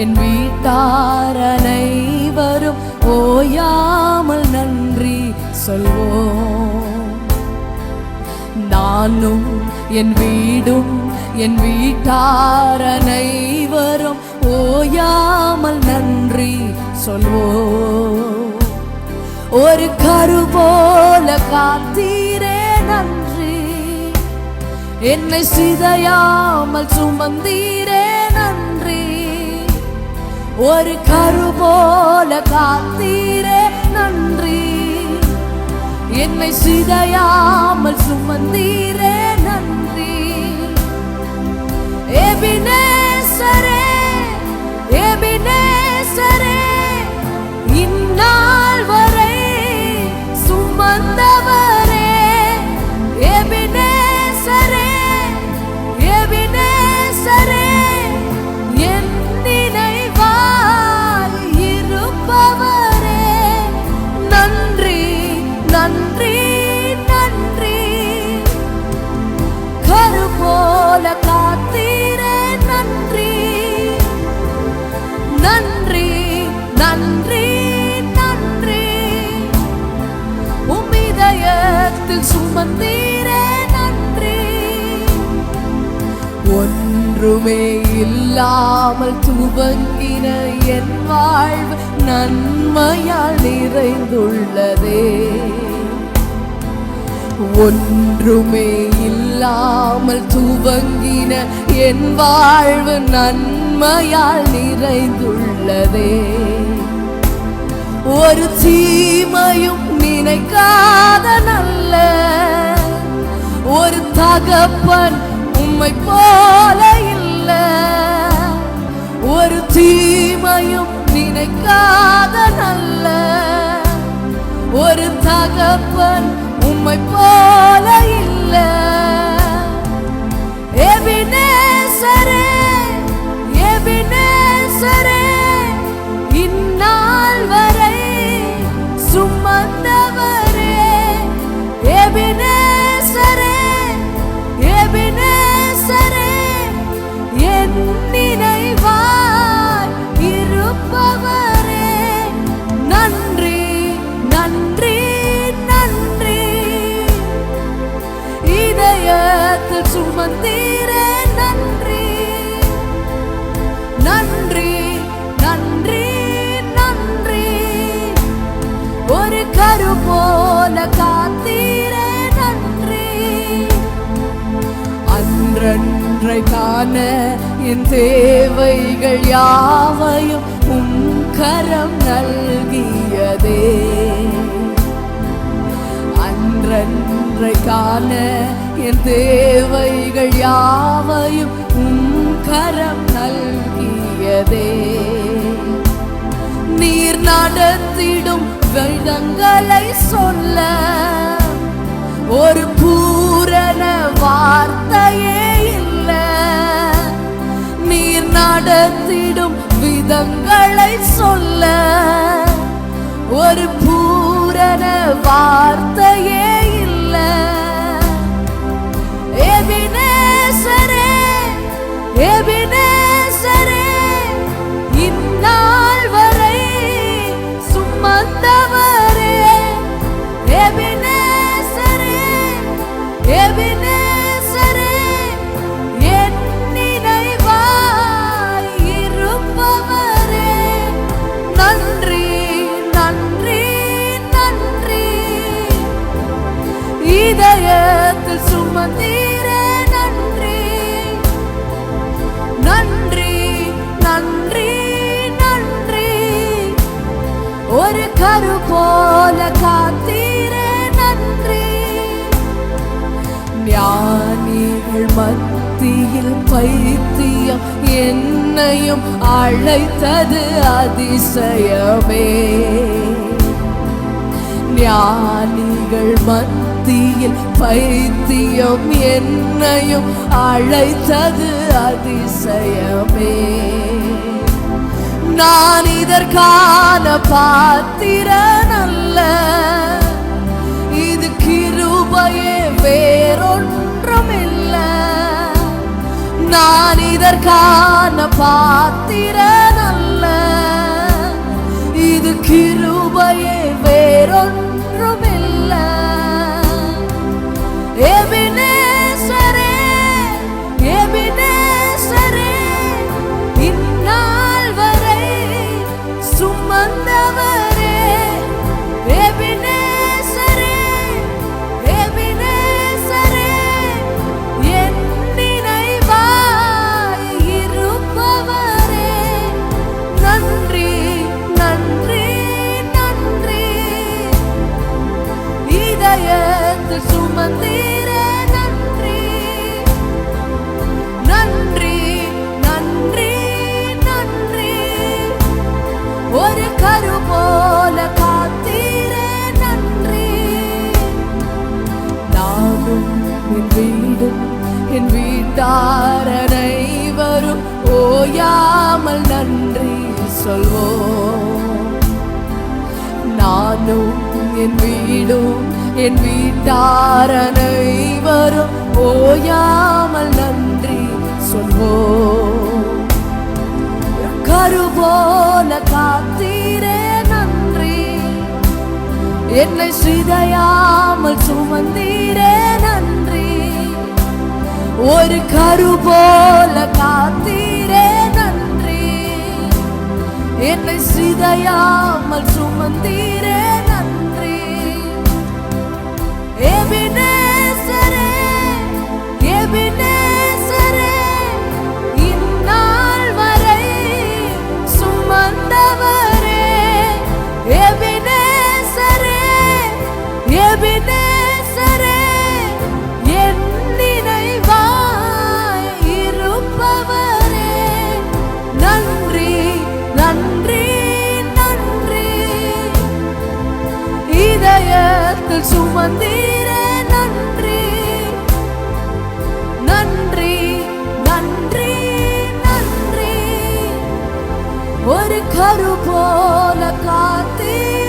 என் வீட்டார் அனைவரும் ஓயாமல் நன்றி சொல்வோம். நானும் என் வீடும் என் வீட்டார் அனைவரும் ஓயாமல் நன்றி சொல்வோம். ஒரு கரு போல காத்தீரே நன்றி. என்னை சிதையாமல் சுமந்தீரே ஒரு கரு போல காத்தீரே நன்றி. என்னை சிதையாமல் சுமந்தீரே நன்றி. எபினே சுமந்தீரே நன்றி. ஒன்றுமே இல்லாமல் துவங்கின என் வாழ்வு நன்மையால் நிறைந்துள்ளதே. ஒன்றுமே இல்லாமல் துவங்கின என் வாழ்வு நன்மையால் நிறைந்துள்ளதே. ஒரு தீமையும் நினைக்காத நல்ல ஒரு தகப்பன் உம்மை போல இல்ல. ஒரு தீமையும் நினைக்காத நல்ல ஒரு தகப்பன் உம்மை போல இல்லை. சுமந்தீரே நன்றி. நன்றி நன்றி நன்றி. ஒரு கரு போல காத்தீரே நன்றி. அன்றன்றை காண என் தேவைகள் யாவையும் உம் கரம் நல்கியதே அன்றன்றை காண என் தேவைகள் யாவையும் உம் கரம் நல்கியதே. நீர் நடத்திடும் வெள்ளங்களை சொல்ல ஒரு பூரண வார்த்தையே இல்லை. நீர் நடத்திடும் விதங்களை சொல்ல ஒரு பூரண இதயத்தில் சுமந்தீரே நன்றி. நன்றி நன்றி நன்றி. ஒரு கரு போல காத்தீரே நன்றி. ஞானிகள் மத்தியில் பைத்தியம் என்னையும் அழைத்தது அதிசயமே. ஞானிகள் மத்தியில் மத்தியில் பைத்தியம் என்னையும் அழைத்தது அதிசயமே. நான் இதற்கான பாத்திரன் அல்ல இது கிருபையே வேறொன்றுமில்லை. நான் இதற்கான பாத்திரன் அல்ல இது கிருபையே ஓயாமல் நன்றி சொல்வோம். நானும் என் வீடும் என் வீட்டார் அனைவரும் ஓயாமல் நன்றி சொல்வோம். கருபோல காத்தீரே நன்றி. என்னை சிதையாமல் சுமந்தீரே நன்றி. ஒரு கருபோல கா நன்றி. நன்றி நன்றி நன்றி. ஒரு கரு போல காத்தீரே.